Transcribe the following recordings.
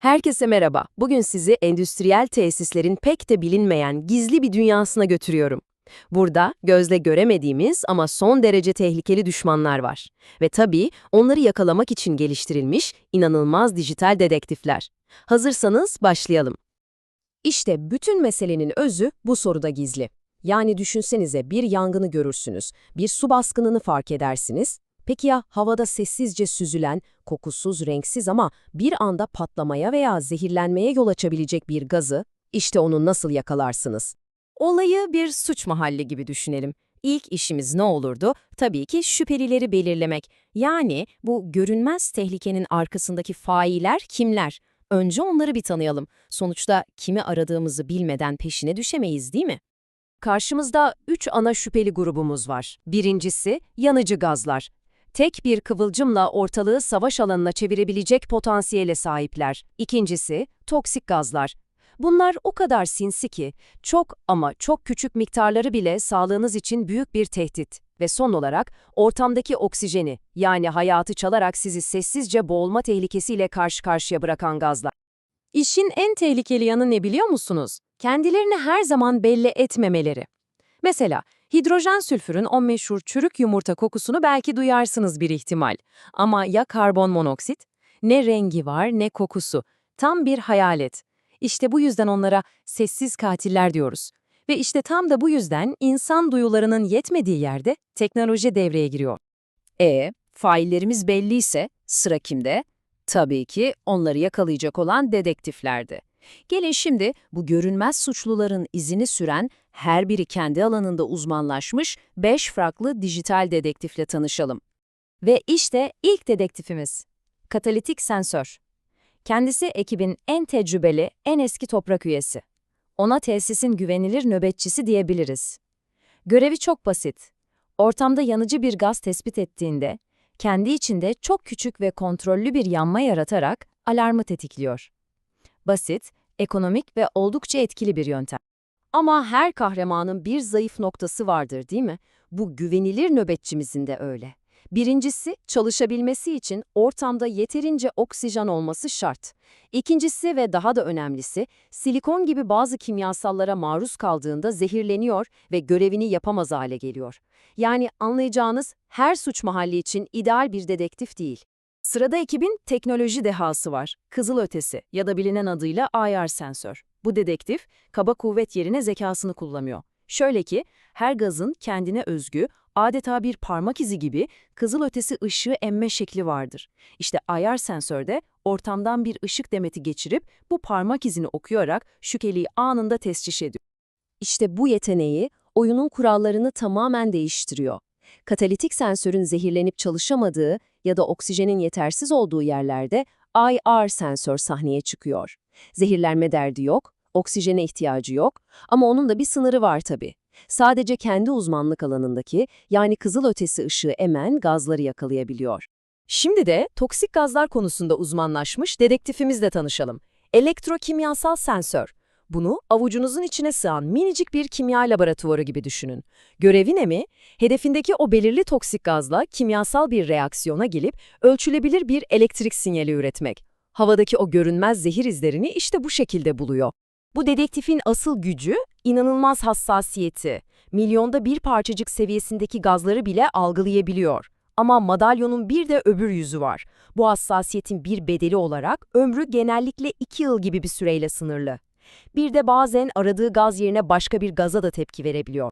Herkese merhaba. Bugün sizi endüstriyel tesislerin pek de bilinmeyen gizli bir dünyasına götürüyorum. Burada gözle göremediğimiz ama son derece tehlikeli düşmanlar var. Ve tabii onları yakalamak için geliştirilmiş inanılmaz dijital dedektifler. Hazırsanız başlayalım. İşte bütün meselenin özü bu soruda gizli. Yani düşünsenize bir yangını görürsünüz, bir su baskınını fark edersiniz. Peki ya havada sessizce süzülen, kokusuz, renksiz ama bir anda patlamaya veya zehirlenmeye yol açabilecek bir gazı, işte onu nasıl yakalarsınız? Olayı bir suç mahalli gibi düşünelim. İlk işimiz ne olurdu? Tabii ki şüphelileri belirlemek. Yani bu görünmez tehlikenin arkasındaki failler kimler? Önce onları bir tanıyalım. Sonuçta kimi aradığımızı bilmeden peşine düşemeyiz değil mi? Karşımızda üç ana şüpheli grubumuz var. Birincisi yanıcı gazlar. Tek bir kıvılcımla ortalığı savaş alanına çevirebilecek potansiyele sahipler. İkincisi toksik gazlar. Bunlar o kadar sinsi ki çok ama çok küçük miktarları bile sağlığınız için büyük bir tehdit. Ve son olarak ortamdaki oksijeni yani hayatı çalarak sizi sessizce boğulma tehlikesiyle karşı karşıya bırakan gazlar. İşin en tehlikeli yanı ne biliyor musunuz? Kendilerini her zaman belli etmemeleri. Mesela hidrojen sülfürün o meşhur çürük yumurta kokusunu belki duyarsınız bir ihtimal. Ama ya karbon monoksit? Ne rengi var ne kokusu. Tam bir hayalet. İşte bu yüzden onlara sessiz katiller diyoruz. Ve işte tam da bu yüzden insan duyularının yetmediği yerde teknoloji devreye giriyor. E, faillerimiz belliyse sıra kimde? Tabii ki onları yakalayacak olan dedektiflerde. Gelin şimdi bu görünmez suçluların izini süren, her biri kendi alanında uzmanlaşmış 5 farklı dijital dedektifle tanışalım. Ve işte ilk dedektifimiz. Katalitik sensör. Kendisi ekibin en tecrübeli, en eski toprak üyesi. Ona tesisin güvenilir nöbetçisi diyebiliriz. Görevi çok basit. Ortamda yanıcı bir gaz tespit ettiğinde, kendi içinde çok küçük ve kontrollü bir yanma yaratarak alarmı tetikliyor. Basit, ekonomik ve oldukça etkili bir yöntem. Ama her kahramanın bir zayıf noktası vardır değil mi? Bu güvenilir nöbetçimizin de öyle. Birincisi, çalışabilmesi için ortamda yeterince oksijen olması şart. İkincisi ve daha da önemlisi, silikon gibi bazı kimyasallara maruz kaldığında zehirleniyor ve görevini yapamaz hale geliyor. Yani anlayacağınız her suç mahalli için ideal bir dedektif değil. Sırada ekibin teknoloji dehası var. Kızılötesi ya da bilinen adıyla IR sensör. Bu dedektif, kaba kuvvet yerine zekasını kullanıyor. Şöyle ki, her gazın kendine özgü, adeta bir parmak izi gibi kızılötesi ışığı emme şekli vardır. İşte IR sensörde ortamdan bir ışık demeti geçirip bu parmak izini okuyarak şüpheliyi anında tescil ediyor. İşte bu yeteneği oyunun kurallarını tamamen değiştiriyor. Katalitik sensörün zehirlenip çalışamadığı ya da oksijenin yetersiz olduğu yerlerde IR sensör sahneye çıkıyor. Zehirlenme derdi yok, oksijene ihtiyacı yok ama onun da bir sınırı var tabii. Sadece kendi uzmanlık alanındaki yani kızılötesi ışığı emen gazları yakalayabiliyor. Şimdi de toksik gazlar konusunda uzmanlaşmış dedektifimizle tanışalım. Elektrokimyasal sensör. Bunu avucunuzun içine sığan minicik bir kimya laboratuvarı gibi düşünün. Görevi ne mi? Hedefindeki o belirli toksik gazla kimyasal bir reaksiyona gelip ölçülebilir bir elektrik sinyali üretmek. Havadaki o görünmez zehir izlerini işte bu şekilde buluyor. Bu dedektifin asıl gücü inanılmaz hassasiyeti. Milyonda bir parçacık seviyesindeki gazları bile algılayabiliyor. Ama madalyonun bir de öbür yüzü var. Bu hassasiyetin bir bedeli olarak ömrü genellikle 2 yıl gibi bir süreyle sınırlı. Bir de bazen aradığı gaz yerine başka bir gaza da tepki verebiliyor.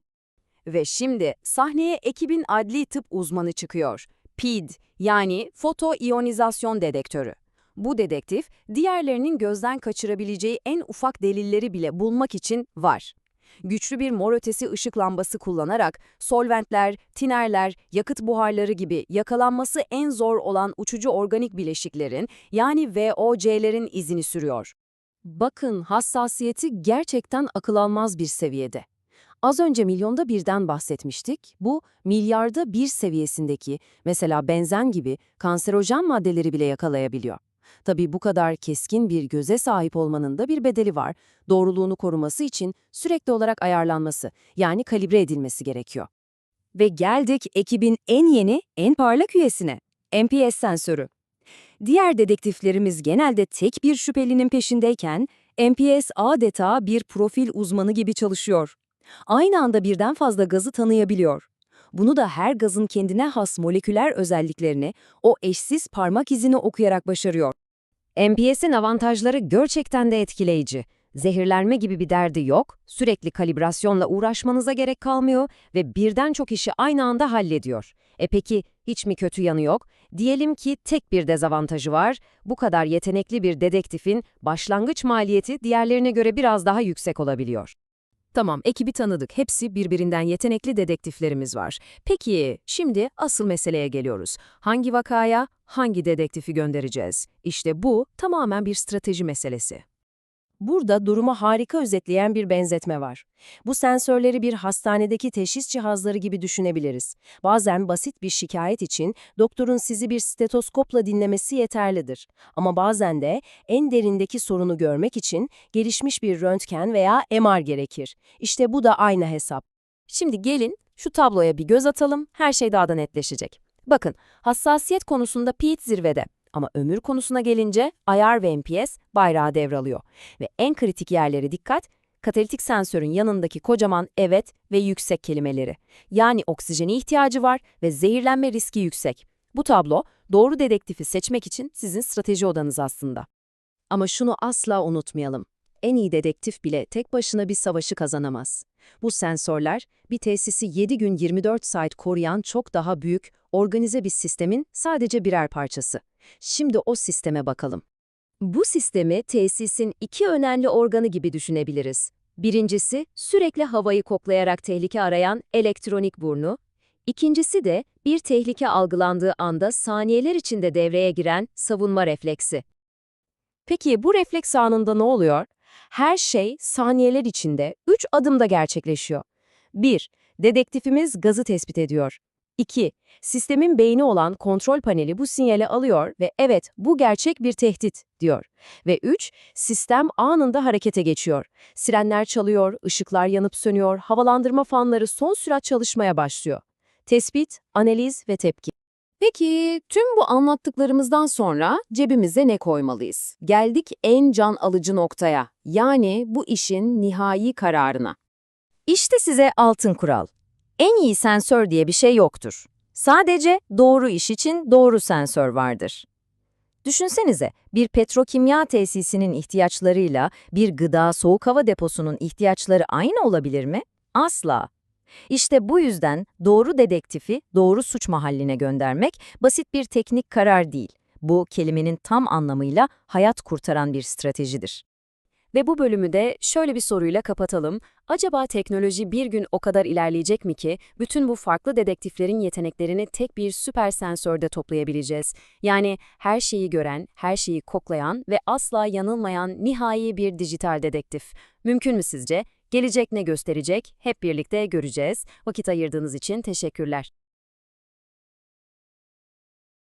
Ve şimdi sahneye ekibin adli tıp uzmanı çıkıyor. PID yani fotoiyonizasyon dedektörü. Bu dedektif, diğerlerinin gözden kaçırabileceği en ufak delilleri bile bulmak için var. Güçlü bir mor ötesi ışık lambası kullanarak solventler, tinerler, yakıt buharları gibi yakalanması en zor olan uçucu organik bileşiklerin yani VOC'lerin izini sürüyor. Bakın hassasiyeti gerçekten akıl almaz bir seviyede. Az önce milyonda birden bahsetmiştik. Bu milyarda bir seviyesindeki mesela benzen gibi kanserojen maddeleri bile yakalayabiliyor. Tabii bu kadar keskin bir göze sahip olmanın da bir bedeli var. Doğruluğunu koruması için sürekli olarak ayarlanması, yani kalibre edilmesi gerekiyor. Ve geldik ekibin en yeni, en parlak üyesine, MPS sensörü. Diğer dedektiflerimiz genelde tek bir şüphelinin peşindeyken, MPS adeta bir profil uzmanı gibi çalışıyor. Aynı anda birden fazla gazı tanıyabiliyor. Bunu da her gazın kendine has moleküler özelliklerini, o eşsiz parmak izini okuyarak başarıyor. MPS'in avantajları gerçekten de etkileyici. Zehirlenme gibi bir derdi yok, sürekli kalibrasyonla uğraşmanıza gerek kalmıyor ve birden çok işi aynı anda hallediyor. E peki hiç mi kötü yanı yok? Diyelim ki tek bir dezavantajı var. Bu kadar yetenekli bir dedektifin başlangıç maliyeti diğerlerine göre biraz daha yüksek olabiliyor. Tamam, ekibi tanıdık. Hepsi birbirinden yetenekli dedektiflerimiz var. Peki, şimdi asıl meseleye geliyoruz. Hangi vakaya, hangi dedektifi göndereceğiz? İşte bu tamamen bir strateji meselesi. Burada durumu harika özetleyen bir benzetme var. Bu sensörleri bir hastanedeki teşhis cihazları gibi düşünebiliriz. Bazen basit bir şikayet için doktorun sizi bir stetoskopla dinlemesi yeterlidir. Ama bazen de en derindeki sorunu görmek için gelişmiş bir röntgen veya MR gerekir. İşte bu da aynı hesap. Şimdi gelin şu tabloya bir göz atalım, her şey daha da netleşecek. Bakın, hassasiyet konusunda Pete zirvede. Ama ömür konusuna gelince IR ve MPS bayrağı devralıyor. Ve en kritik yerleri dikkat, katalitik sensörün yanındaki kocaman evet ve yüksek kelimeleri. Yani oksijene ihtiyacı var ve zehirlenme riski yüksek. Bu tablo doğru dedektifi seçmek için sizin strateji odanız aslında. Ama şunu asla unutmayalım. En iyi dedektif bile tek başına bir savaşı kazanamaz. Bu sensörler, bir tesisi 7 gün 24 saat koruyan çok daha büyük, organize bir sistemin sadece birer parçası. Şimdi o sisteme bakalım. Bu sistemi tesisin iki önemli organı gibi düşünebiliriz. Birincisi, sürekli havayı koklayarak tehlike arayan elektronik burnu. İkincisi de bir tehlike algılandığı anda saniyeler içinde devreye giren savunma refleksi. Peki bu refleks anında ne oluyor? Her şey saniyeler içinde 3 adımda gerçekleşiyor. 1. Dedektifimiz gazı tespit ediyor. 2. Sistemin beyni olan kontrol paneli bu sinyali alıyor ve evet bu gerçek bir tehdit diyor. Ve 3. Sistem anında harekete geçiyor. Sirenler çalıyor, ışıklar yanıp sönüyor, havalandırma fanları son sürat çalışmaya başlıyor. Tespit, analiz ve tepki. Peki tüm bu anlattıklarımızdan sonra cebimize ne koymalıyız? Geldik en can alıcı noktaya. Yani bu işin nihai kararına. İşte size altın kural. En iyi sensör diye bir şey yoktur. Sadece doğru iş için doğru sensör vardır. Düşünsenize, bir petrokimya tesisinin ihtiyaçlarıyla bir gıda soğuk hava deposunun ihtiyaçları aynı olabilir mi? Asla. İşte bu yüzden doğru dedektifi doğru suç mahalline göndermek basit bir teknik karar değil. Bu kelimenin tam anlamıyla hayat kurtaran bir stratejidir. Ve bu bölümü de şöyle bir soruyla kapatalım. Acaba teknoloji bir gün o kadar ilerleyecek mi ki bütün bu farklı dedektiflerin yeteneklerini tek bir süper sensörde toplayabileceğiz? Yani her şeyi gören, her şeyi koklayan ve asla yanılmayan nihai bir dijital dedektif. Mümkün mü sizce? Gelecek ne gösterecek? Hep birlikte göreceğiz. Vakit ayırdığınız için teşekkürler.